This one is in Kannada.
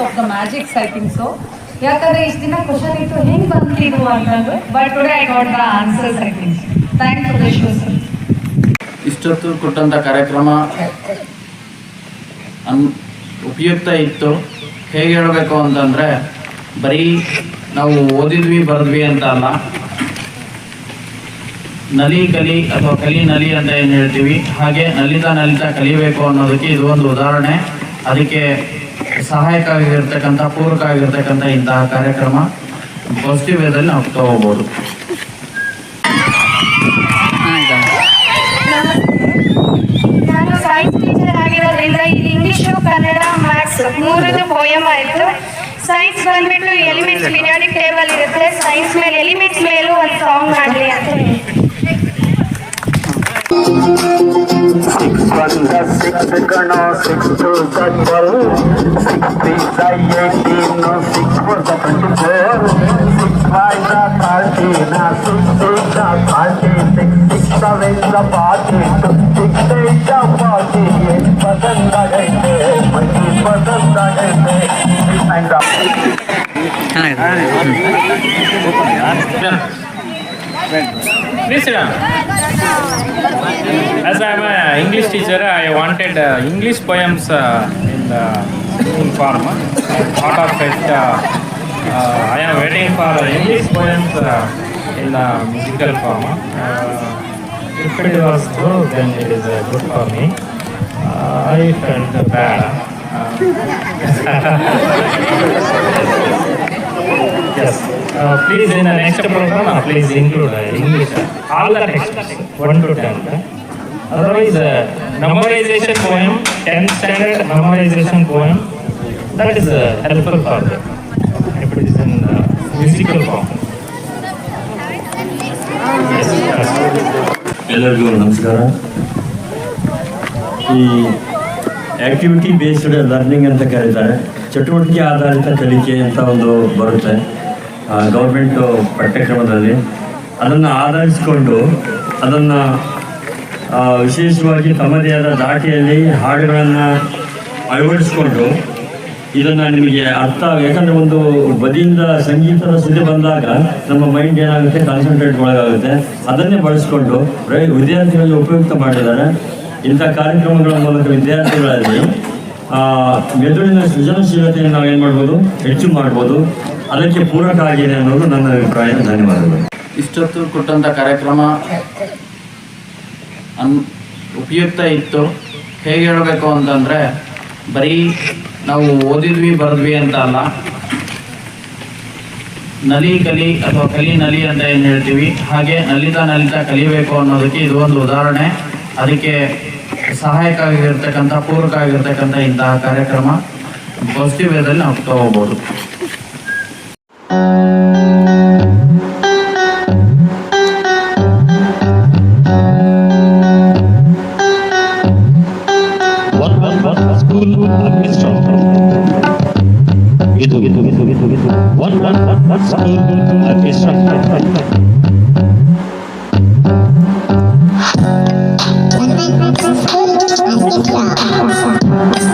Of the magics I think so ಯಾಕಂದ್ರೆ ಇಷ್ಟು ದಿನ ಕ್ವಶನ್ ಇತ್ತು ಹೆಂಗ್ ಬಂತಿದ್ದು ಅಂತಂದ್ರೆ but today I got the answers I think thank you sir ಇಷ್ಟೊತ್ತು ಕೊಟ್ಟಂತ ಕಾರ್ಯಕ್ರಮ ಅನ್ ಉಪಯುಕ್ತ ಇತ್ತು. ಹೇಗೆ ಹೇಳಬೇಕು ಅಂತಂದ್ರೆ, ಬರೀ ನಾವು ಓದಿದ್ವಿ, ಬರೆದ್ವಿ ಅಂತ ಅಲ್ಲ. ನಲಿ ಕಲಿ ಅಥವಾ ಕಲಿ ನಲಿ ಅಂತ ಏನು ಹೇಳ್ತೀವಿ? ಹಾಗೆ ನಲಿತ ನಲಿತ ಕಲಿಬೇಕು ಅನ್ನೋದಕ್ಕೆ ಇದು ಒಂದು ಉದಾಹರಣೆ. ಅದಕ್ಕೆ ಸಹಾಯಕ ಆಗಿರ್ತಕ್ಕಂಥ ಪೂರಕ ಆಗಿರ್ತಕ್ಕಂಥ ಇಂತಹ ಕಾರ್ಯಕ್ರಮ ಪಾಸಿಟಿವ್ ವೇದಲ್ಲಿ ನಾವು ತಗೋಬೋದು ನಾನು ಸೈನ್ಸ್ ಟೀಚರ್ ಆಗಿರೋದ್ರಿಂದ ಇದು ಇಂಗ್ಲಿಷು ಕನ್ನಡ ಮ್ಯಾಥ್ಸ್ ಮೂರದ್ದು ಪೋಯಮ್ ಆಯಿತು. ಸೈನ್ಸ್ ಬಂದ್ಬಿಟ್ಟು ಎಲಿಮೆಂಟ್ಸ್ ಪಿರಿಯಾಡಿಕ್ ಟೇಬಲ್ ಇರುತ್ತೆ. ಸೈನ್ಸ್ ಮೇಲೆ ಎಲಿಮೆಂಟ್ಸ್ ಮೇಲೂ ಒಂದು ಸಾಂಗ್ ಮಾಡಲಿ ಅಂತ the six gonna six to the twelve, six three the eighteen, no six for the twenty-four, six five the thirteen, six two the thirty, six six seven the forty, six eight the forty, eight percent the eighty, twenty percent the eighty, and the. Can I? Down. As I am an English teacher, I wanted uh, English poems uh, in the in form. Out of it, uh, uh, I am waiting for English poems uh, in the musical form. Uh, if it was good, then it is uh, good for me. Uh, I felt bad. Yes. Uh, please, in the next program, uh, please include uh, English. uh, All the texts, 1 to 10. uh. Otherwise, uh, memorization poem, 10th standard memorization poem, that is uh, helpful for them. If it is in uh, musical form. Yes, yes. ಎಲ್ಲರಿಗೂ ನಮಸ್ಕಾರ ಈ ಆ್ಯಕ್ಟಿವಿಟಿ ಬೇಸ್ಡ್ ಲರ್ನಿಂಗ್ ಅಂತ ಕರೀತಾರೆ ಚಟುವಟಿಕೆ ಆಧಾರಿತ ಕಲಿಕೆ ಅಂತ ಒಂದು ಬರುತ್ತೆ ಗೌರ್ಮೆಂಟು ಪಠ್ಯಕ್ರಮದಲ್ಲಿ ಅದನ್ನು ಆಧರಿಸಿಕೊಂಡು ಅದನ್ನು ವಿಶೇಷವಾಗಿ ತಮ್ಮದೇ ಆದ ದಾಟಿಯಲ್ಲಿ ಹಾಡುಗಳನ್ನು ಅಳವಡಿಸಿಕೊಂಡು ಇದನ್ನು ನಿಮಗೆ ಅರ್ಥ ಯಾಕಂದರೆ ಒಂದು ಬದಿಯಿಂದ ಸಂಗೀತದ ಸುದ್ದಿ ಬಂದಾಗ ನಮ್ಮ ಮೈಂಡ್ ಏನಾಗುತ್ತೆ ಕಾನ್ಸಂಟ್ರೇಟ್ ಒಳಗಾಗುತ್ತೆ. ಅದನ್ನೇ ಬಳಸಿಕೊಂಡು ವಿದ್ಯಾರ್ಥಿಗಳಲ್ಲಿ ಉಪಯುಕ್ತ ಮಾಡಿದ್ದಾರೆ. ಇಂಥ ಕಾರ್ಯಕ್ರಮಗಳ ಮೂಲಕ ವಿದ್ಯಾರ್ಥಿಗಳಲ್ಲಿ ಮೆದುಳಿನ ಸೃಜನಶೀಲತೆಯನ್ನು ನಾವು ಏನು ಮಾಡ್ಬೋದು? ಹೆಚ್ಚು ಮಾಡ್ಬೋದು. ಅದಕ್ಕೆ ಪೂರಕ ಆಗಿದೆ ಅನ್ನೋದು ನನ್ನ ಅಭಿಪ್ರಾಯ. ಧನ್ಯವಾದಗಳು. ಇಷ್ಟೊತ್ತು ಕೊಟ್ಟಂಥ ಕಾರ್ಯಕ್ರಮ ಅನ್ ಉಪಯುಕ್ತ ಇತ್ತು. ಹೇಗೆ ಹೇಳಬೇಕು ಅಂತಂದರೆ, ಬರೀ ನಾವು ಓದಿದ್ವಿ, ಬರೆದ್ವಿ ಅಂತ ಅಲ್ಲ. ನಲಿ ಕಲಿ ಅಥವಾ ಕಲಿ ನಲಿ ಅಂತ ಏನು ಹೇಳ್ತೀವಿ? ಹಾಗೆ ನಲಿತಾ ನಲಿತಾ ಕಲಿಬೇಕು ಅನ್ನೋದಕ್ಕೆ ಇದು ಒಂದು ಉದಾಹರಣೆ. ಅದಕ್ಕೆ ಸಹಾಯಕ ಆಗಿರ್ತಕ್ಕಂಥ ಪೂರಕ ಆಗಿರ್ತಕ್ಕಂಥ ಇಂತಹ ಕಾರ್ಯಕ್ರಮ ವೇದಲ್ಲಿ ನಾವು ತಗೋಬಹುದು. ಇದು ಇದು ಇದು ಇದು ಇದು one one one one school.